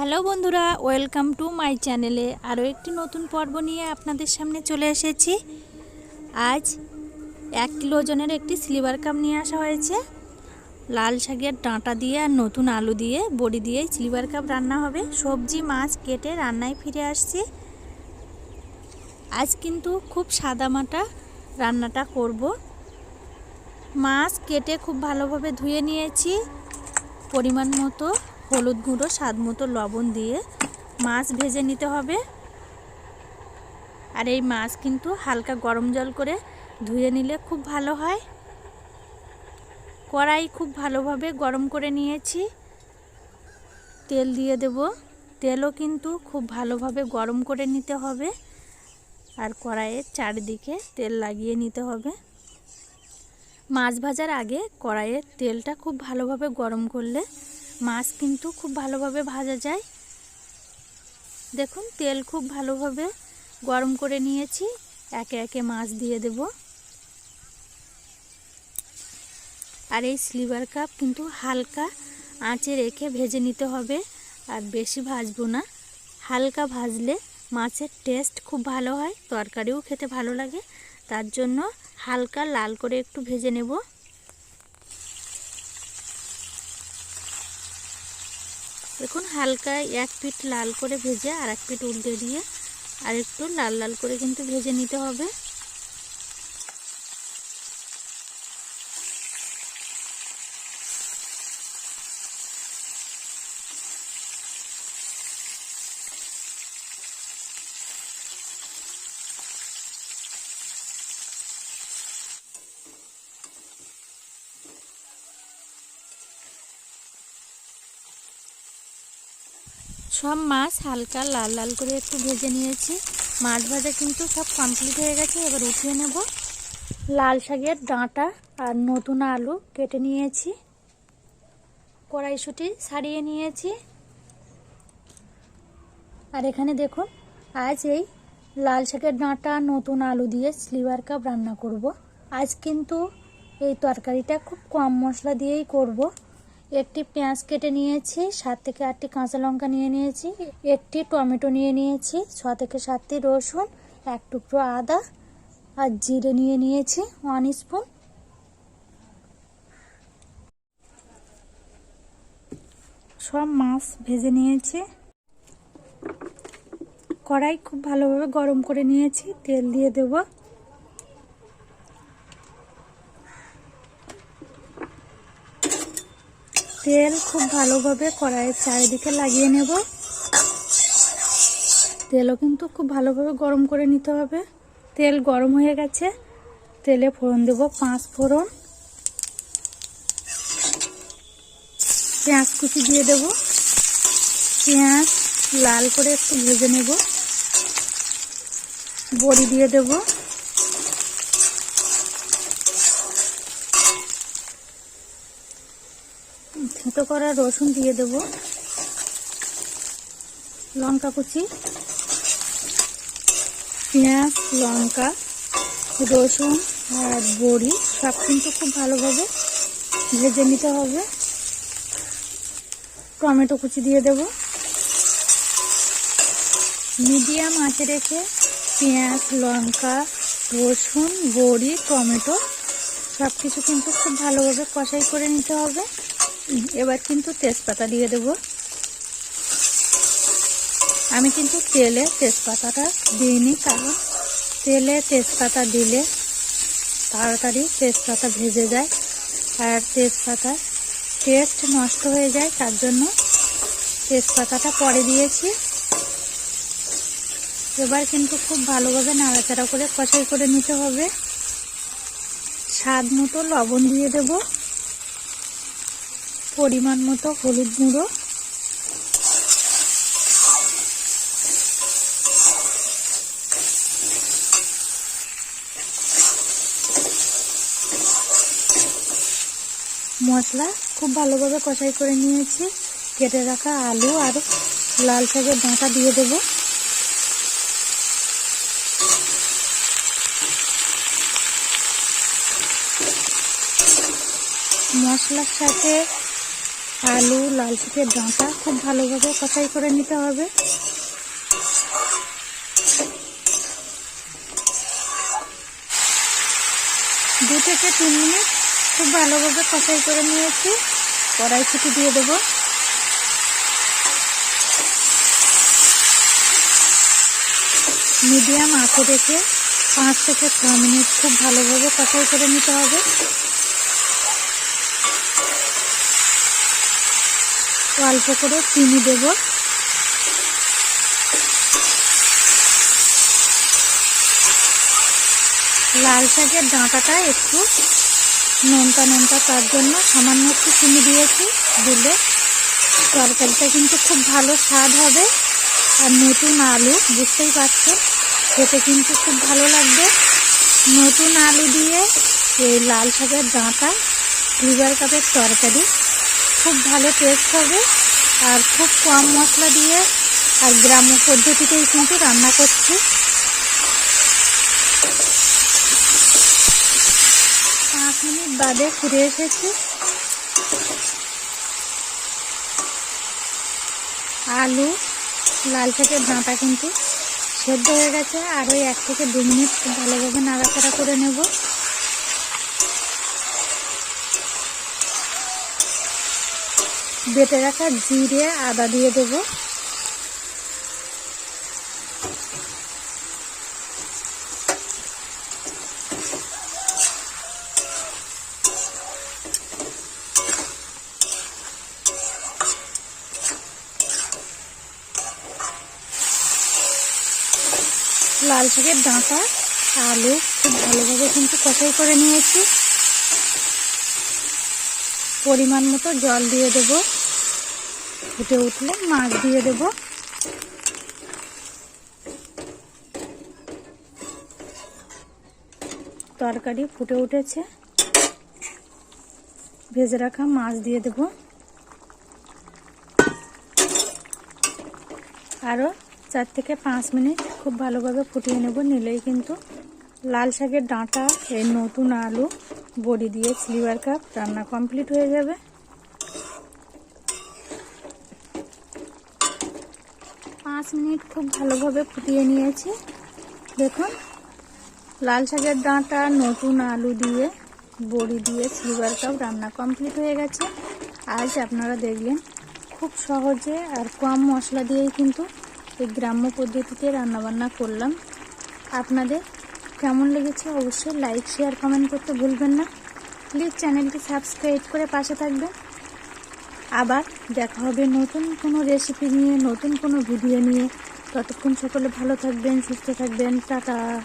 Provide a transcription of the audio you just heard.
Hello বন্ধুরা, welcome to my চ্যানেলে আরও একটি নতুন পর্ব নিয়ে আপনাদের সামনে চলে এসেছি। আজ এক কিলো ওজনের একটি স্লিভার কাপ নিয়ে আসা হয়েছে। লাল শাকের ডাঁটা দিয়ে আর নতুন আলু দিয়ে, বড়ি দিয়ে স্লিভার কাপ রান্না হবে। সবজি, মাছ কেটে রান্নায় ফিরে আসছি। আজ কিন্তু খুব সাদামাটা রান্নাটা করব। মাছ কেটে খুব ভালোভাবে ধুয়ে নিয়েছি, পরিমাণ মতো। হলুদ গুঁড়ো, স্বাদ মতো লবণ দিয়ে মাছ ভেজে নিতে হবে। আর এই মাছ কিন্তু হালকা গরম জল করে ধুয়ে নিলে খুব ভালো হয়। কড়াই খুব ভালোভাবে গরম করে নিয়েছি। তেল দিয়ে দেব। তেলও কিন্তু খুব ভালোভাবে গরম করে নিতে হবে। আর কড়াইয়ের চারিদিকে তেল লাগিয়ে নিতে হবে। মাছ ভাজার আগে কড়াইয়ের তেলটা খুব ভালোভাবে গরম করলে মাছ কিন্তু খুব ভালোভাবে ভাজা যায়। দেখুন, তেল খুব ভালোভাবে গরম করে নিয়েছি। একে একে মাছ দিয়ে দেব। আর এই স্লিভার কাপ কিন্তু হালকা আঁচে রেখে ভেজে নিতে হবে, আর বেশি ভাজবো না। হালকা ভাজলে মাছের টেস্ট খুব ভালো হয়, তরকারিও খেতে ভালো লাগে। তার জন্য হালকা লাল করে একটু ভেজে নেব। দেখুন, হালকা এক পিঠ লাল করে ভেজে আর এক পিঠ উল্টে দিয়ে আর একটু লাল লাল করে কিন্তু ভেজে নিতে হবে। সব মাছ হালকা লাল লাল করে একটু ভেজে নিয়েছি মাছ ভাজা কিন্তু সব কমপ্লিট হয়ে গেছে, এবার উঠিয়ে নেব লাল শাকের ডাঁটা আর নতুন আলু কেটে নিয়েছি কড়াইশুটি সারিয়ে নিয়েছি আর এখানে দেখুন, আজ এই লাল শাকের ডাঁটা, নতুন আলু দিয়ে স্লিভার কাপ রান্না করব। আজ কিন্তু এই তরকারিটা খুব কম মশলা দিয়েই করব। একটি পেঁয়াজ কেটে নিয়েছি, সাত থেকে আটটি কাঁচা লঙ্কা নিয়ে নিয়েছি, একটি টমেটো নিয়ে নিয়েছি, ছ থেকে সাতটি রসুন, এক টুকরো আদা আর জিরে নিয়ে নিয়েছি ওয়ান স্পুন সব মাছ ভেজে নিয়েছি। কড়াই খুব ভালোভাবে গরম করে নিয়েছি, তেল দিয়ে দেবো। তেল খুব ভালোভাবে কড়াইয়ের চারিদিকে লাগিয়ে নেব। তেলও কিন্তু খুব ভালোভাবে গরম করে নিতে হবে। তেল গরম হয়ে গেছে। তেলে ফোড়ন দেব পাঁচ ফোড়ন। পেঁয়াজ কুচি দিয়ে দেব। পেঁয়াজ লাল করে একটু ভেজে নেব। বড়ি দিয়ে দেবো। থেঁতো করা রসুন দিয়ে দেব। লঙ্কা কুচি, পেঁয়াজ, লঙ্কা, রসুন আর বড়ি, সব কিন্তু খুব ভালোভাবে ভেজে নিতে হবে। টমেটো কুচি দিয়ে দেব। মিডিয়াম আঁচে রেখে পেঁয়াজ, লঙ্কা, রসুন, বড়ি, টমেটো সব কিছু কিন্তু খুব ভালোভাবে কষাই করে নিতে হবে। এবার কিন্তু তেজপাতা দিয়ে দেব। আমি কিন্তু তেলে তেজপাতাটা দিইনি, কারণ তেলে তেজপাতা দিলে তাড়াতাড়ি তেজপাতা ভেজে যায় আর তেজপাতা টেস্ট নষ্ট হয়ে যায়, তার জন্য তেজপাতাটা পরে দিয়েছি। এবার কিন্তু খুব ভালোভাবে নাড়াচাড়া করে কষাই করে নিতে হবে। স্বাদ মতো লবণ দিয়ে দেবো। পরিমাণ মতো হলুদ গুঁড়ো। মশলা খুব ভালোভাবে কষাই করে নিয়েছি। কেটে রাখা আলু আর লাল শাকের ডাঁটা দিয়ে দেব। মশলার সাথে আলু, লাল শাকের ডাঁটা খুব ভালোভাবে কষাই করে নিতে হবে। দু থেকে তিন মিনিট খুব ভালোভাবে কষাই করে নিয়েছি। কড়াই ছুটি দিয়ে দেবো। মিডিয়াম আঁচে রেখে পাঁচ থেকে ছ মিনিট খুব ভালোভাবে কষাই করে নিতে হবে। অল্প করে চিনি দেব। লাল শাকের ডাঁটাটা একটু নোনতা নোনতা তার জন্য সামান্য একটু চিনি দিয়েছি। দিলে তরকারিটা কিন্তু খুব ভালো স্বাদ হবে। আর নতুন আলু, বুঝতেই পারছেন খেতে কিন্তু খুব ভালো লাগবে। নতুন আলু দিয়ে এই লাল শাকের ডাঁটা লিভার কাপের তরকারি খুব ভালো টেস্ট হবে আর খুব কম মশলা দিয়ে আর গ্রাম্য পদ্ধতিতেই কিন্তু রান্না করছি। পাঁচ মিনিট বাদে ফিরে এসেছি। আলু, লাল শাকের ডাঁটা কিন্তু সেদ্ধ হয়ে গেছে। আর ওই এক থেকে দু মিনিট ভালোভাবে নাড়াচাড়া করে নেব। বেটে রাখা জিরে, আদা দিয়ে দেব। লাল শাকের ডাঁটা, আলু খুব ভালোভাবে কিন্তু কষাই করে নিয়েছি। পরিমাণ মতো জল দিয়ে দেব। ফুটে উঠলে মাছ দিয়ে দেব। তরকারি ফুটে উঠেছে। ভেজে রাখা মাছ দিয়ে দেব। আরও চার থেকে পাঁচ মিনিট খুব ভালোভাবে ফুটিয়ে নেব। নিলেই কিন্তু লাল শাকের ডাঁটা, এই নতুন আলু, বড়ি দিয়ে স্লিভার কাপ রান্না কমপ্লিট হয়ে যাবে। পাঁচ মিনিট খুব ভালোভাবে ফুটিয়ে নিয়েছি। দেখুন, লাল শাকের ডাঁটা, নতুন আলু দিয়ে, বড়ি দিয়ে স্লিভার কাপ রান্না কমপ্লিট হয়ে গেছে। আজ আপনারা দেখলেন খুব সহজে আর কম মশলা দিয়েই কিন্তু এই গ্রাম্য পদ্ধতিতে রান্নাবান্না করলাম। আপনাদের কেমন লেগেছে অবশ্যই লাইক শেয়ার কমেন্ট করতে ভুলবেন না। প্লিজ চ্যানেলটি সাবস্ক্রাইব করে পাশে থাকবেন। আবার দেখা হবে নতুন কোনো রেসিপি নিয়ে, নতুন কোনো ভিডিও নিয়ে। ততক্ষণ সকলে ভালো থাকবেন, সুস্থ থাকবেন। টাটা।